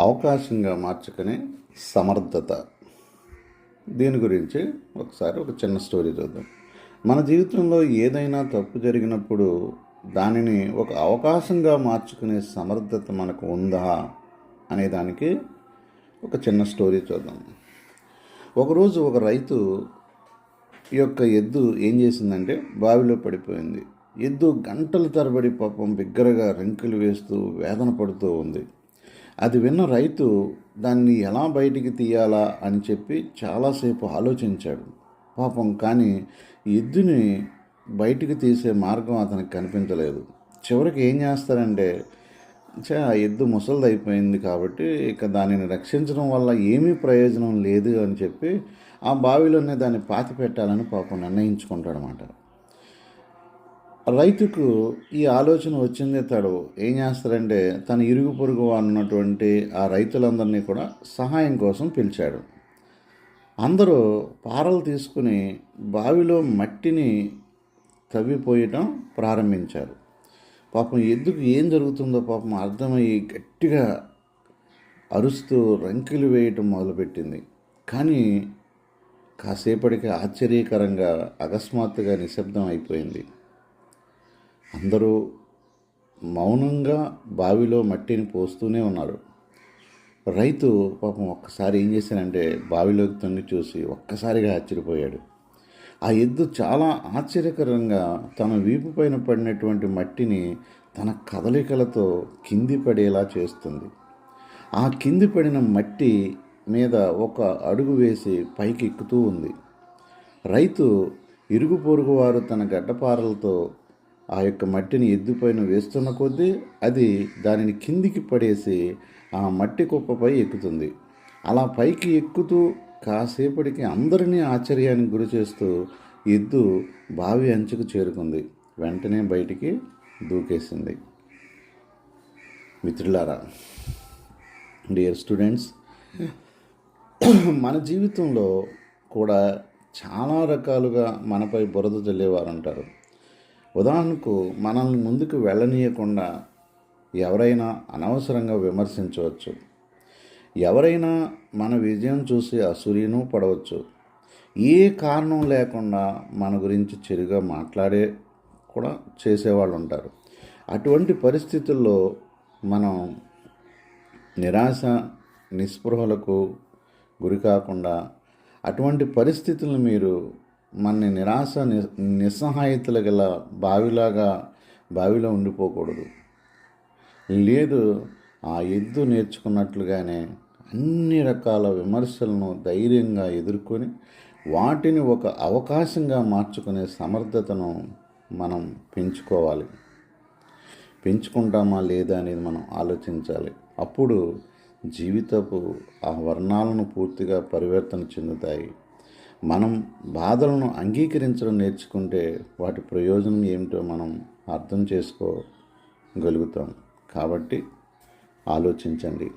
అవకాశంగా మార్చుకునే సమర్థత. దీని గురించి ఒకసారి ఒక చిన్న స్టోరీ చూద్దాం. మన జీవితంలో ఏదైనా తప్పు జరిగినప్పుడు దానిని ఒక అవకాశంగా మార్చుకునే సమర్థత మనకు ఉందా అనే దానికి ఒక చిన్న స్టోరీ చూద్దాం. ఒకరోజు ఒక రైతు యొక్క ఎద్దు ఏం చేసిందంటే బావిలో పడిపోయింది. ఎద్దు గంటల తరబడి పాపం బిగ్గరగా రింకులు వేస్తూ వేదన పడుతూ ఉంది. అది విన్న రైతు దాన్ని ఎలా బయటికి తీయాలా అని చెప్పి చాలాసేపు ఆలోచించాడు. పాపం కానీ ఎద్దుని బయటికి తీసే మార్గం అతనికి కనిపించలేదు. చివరికి ఏం చేస్తారంటే చా ఆ ఎద్దు ముసలిది అయిపోయింది కాబట్టి ఇక దానిని రక్షించడం వల్ల ఏమీ ప్రయోజనం లేదు అని చెప్పి ఆ బావిలోనే దాన్ని పాతి పెట్టాలని పాపం నిర్ణయించుకుంటాడనమాట రైతుకు ఈ ఆలోచన వచ్చింది తడు. ఏం చేస్తారంటే తన ఇరుగు పొరుగు ఉన్నటువంటి ఆ రైతులందరినీ కూడా సహాయం కోసం పిలిచాడు. అందరూ పారలు తీసుకుని బావిలో మట్టిని తవ్విపోయటం ప్రారంభించారు. పాపం ఎద్దుకు ఏం జరుగుతుందో పాపం అర్థమయ్యి గట్టిగా అరుస్తూ రంకెలు వేయటం మొదలుపెట్టింది. కానీ కాసేపటికి ఆశ్చర్యకరంగా అకస్మాత్తుగా నిశ్శబ్దం అయిపోయింది. అందరూ మౌనంగా బావిలో మట్టిని పోస్తూనే ఉన్నారు. రైతు పాపం ఒక్కసారి ఏం చేశానంటే బావిలోకి తొంగి చూసి ఒక్కసారిగా ఆశ్చర్యపోయాడు. ఆ ఎద్దు చాలా ఆశ్చర్యకరంగా తన వీపు పైన పడినటువంటి మట్టిని తన కదలికలతో కింది పడేలా చేస్తుంది. ఆ కింది పడిన మట్టి మీద ఒక అడుగు వేసి పైకి ఎక్కుతూ ఉంది. రైతు ఇరుగు పొరుగు వారు తన గడ్డపారలతో ఆ యొక్క మట్టిని ఎద్దుపైన వేస్తున్న కొద్దీ అది దానిని కిందికి పడేసి ఆ మట్టి కుప్పపై ఎక్కుతుంది. అలా పైకి ఎక్కుతూ కాసేపటికి అందరినీ ఆశ్చర్యానికి గురి చేస్తూ ఎద్దు బావి అంచుకు చేరుకుంది. వెంటనే బయటికి దూకేసింది. మిత్రులారా డియర్ స్టూడెంట్స్ మన జీవితంలో కూడా చాలా రకాలుగా మనపై బురద చల్లేవారు ఉంటారు ఉదాహరణకు మనల్ని ముందుకు వెళ్ళనీయకుండా ఎవరైనా అనవసరంగా విమర్శించవచ్చు. ఎవరైనా మన విజయం చూసి అసూయను పడవచ్చు. ఏ కారణం లేకుండా మన గురించి చెరుగా మాట్లాడే కూడా చేసేవాళ్ళు ఉంటారు. అటువంటి పరిస్థితుల్లో మనం నిరాశ నిస్పృహలకు గురి కాకుండా అటువంటి పరిస్థితులను మీరు మన నిరాశ ని నిస్సహాయతలు గల బావిలాగా బావిలో ఉండిపోకూడదు. లేదు ఆ ఎద్దు నేర్చుకున్నట్లుగానే అన్ని రకాల విమర్శలను ధైర్యంగా ఎదుర్కొని వాటిని ఒక అవకాశంగా మార్చుకునే సమర్థతను మనం పెంచుకోవాలి. పెంచుకుంటామా లేదా అనేది మనం ఆలోచించాలి. అప్పుడు జీవితపు ఆ వర్ణాలను పూర్తిగా పరివర్తన చెందుతాయి. మనం బాధలను అంగీకరించడం నేర్చుకుంటే వాటి ప్రయోజనం ఏమిటో మనం అర్థం చేసుకోగలుగుతాం. కాబట్టి ఆలోచించండి.